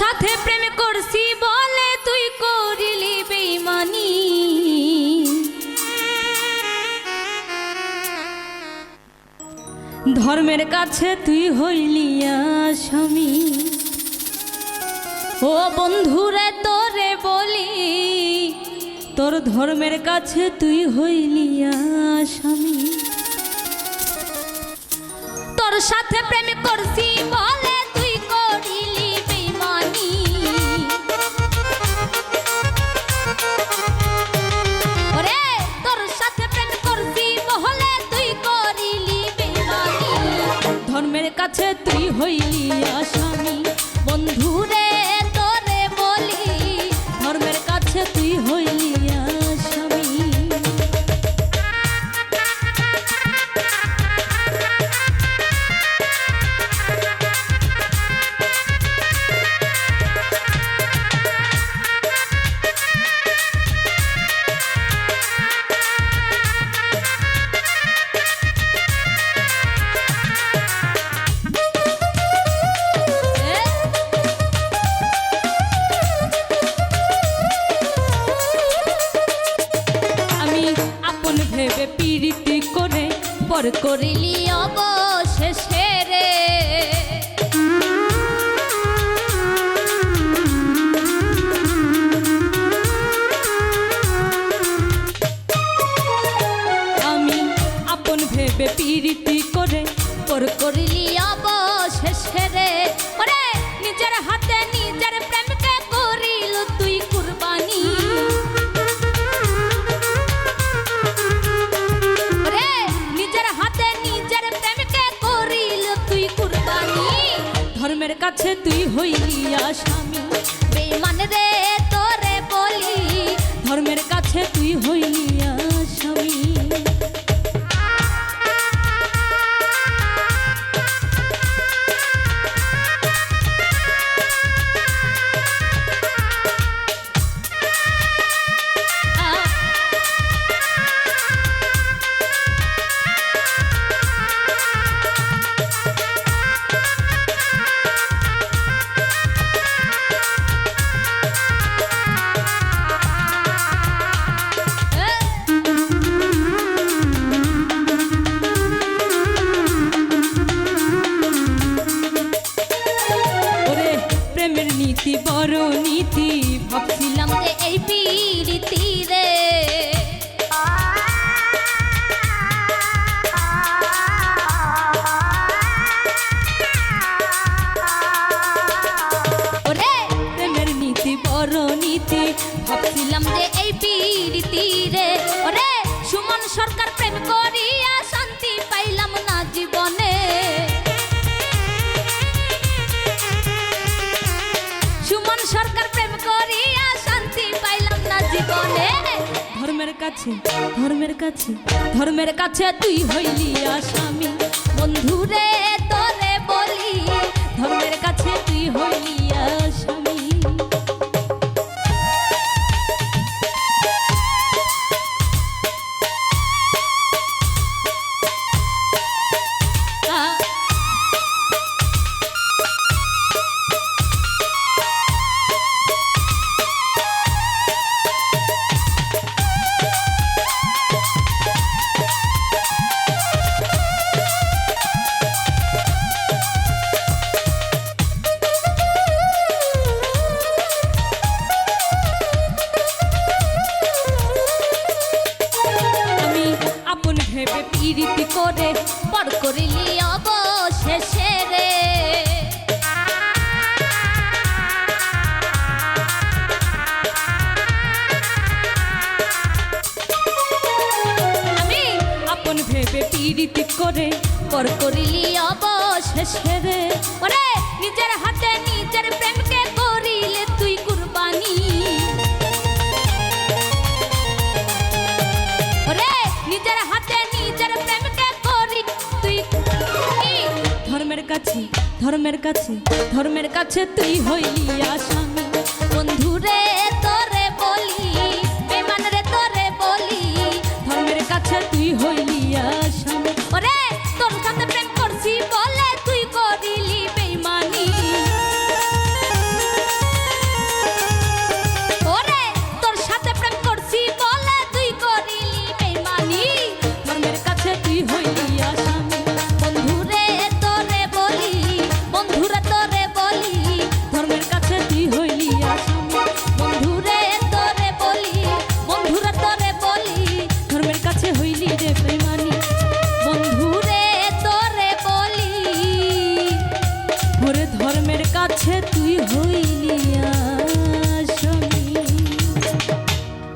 সাথে প্রেম করছি বলে তুই করিলি বেইমানি। ধর্মের কাছে তুই হইলি স্বামী ও বন্ধুরে, তোরে বলি, তোর ধর্মের কাছে তুই হইলি স্বামী তোর সাথে প্রেম করছি বল হইলি আসামি পর করিলি অবশেষে রে। আমি আপন ভেবে পীড়িতি করে পর করিলি অবশেষে রে। ধর্মের কাছে তুই হইয়া স্বামী। বেমান রে নীতি বড় নীতি ভাবছিলাম যে এই পীড়িতি রে ওরে, প্রেমের নীতি বড় নীতি ভাবছিলাম যে এই পীড়িতি কাছে ধর্মের কাছে ধর্মের কাছে তুই হইলি আসামি। পীড়িতি করে, পর করিলি অবশেষে রে। আমি আপন ভেবে পীড়িতি করে, পর করিলি অবশেষে রে। ওরে, নিজের হাতে নিজের প্রেমকে কাছে ধর্মের কাছে ধর্মের কাছে তুই হইলি আসামি। বন্ধুরে